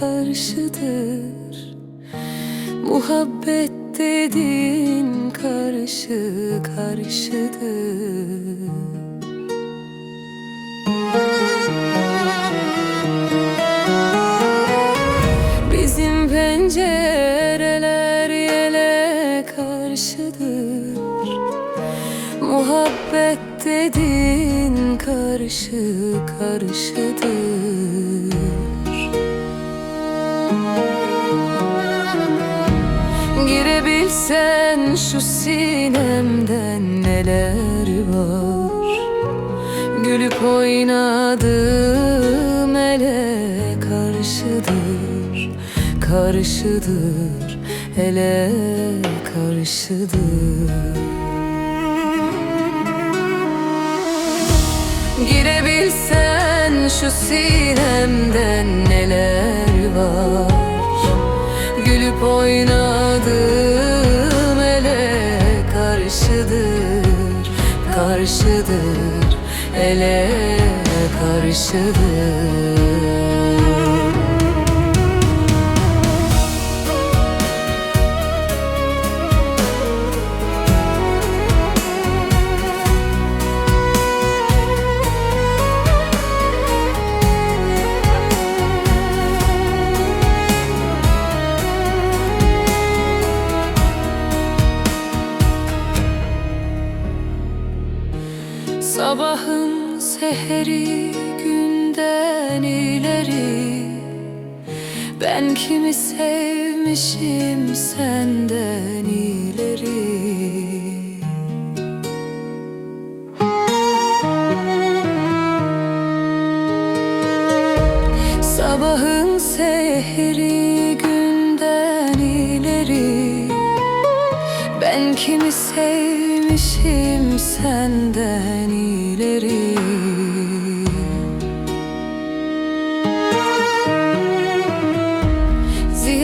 karşıdır. Muhabbet dediğin karşı karşıdır. Bizim pencereler yele karşıdır. Muhabbet dediğin karşı karşıdır. Girebilsen şu sinemden neler var? Gülüp oynadığım ele karşıdır Karşıdır ele karşıdır. Girebilsen şu sinemden neler var Gülüp oynadığım ele karşıdır Karşıdır. Ele karşıdır seheri günden ileri. Ben kimi sevmişim senden ileri. Sabahın seheri günden ileri. Ben kimi sevmişim senden ileri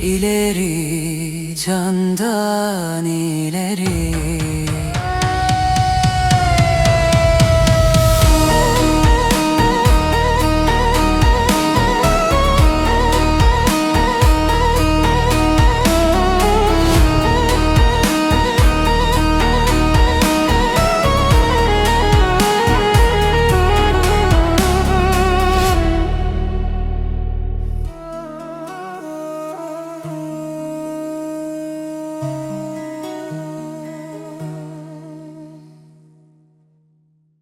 ileri candan ileri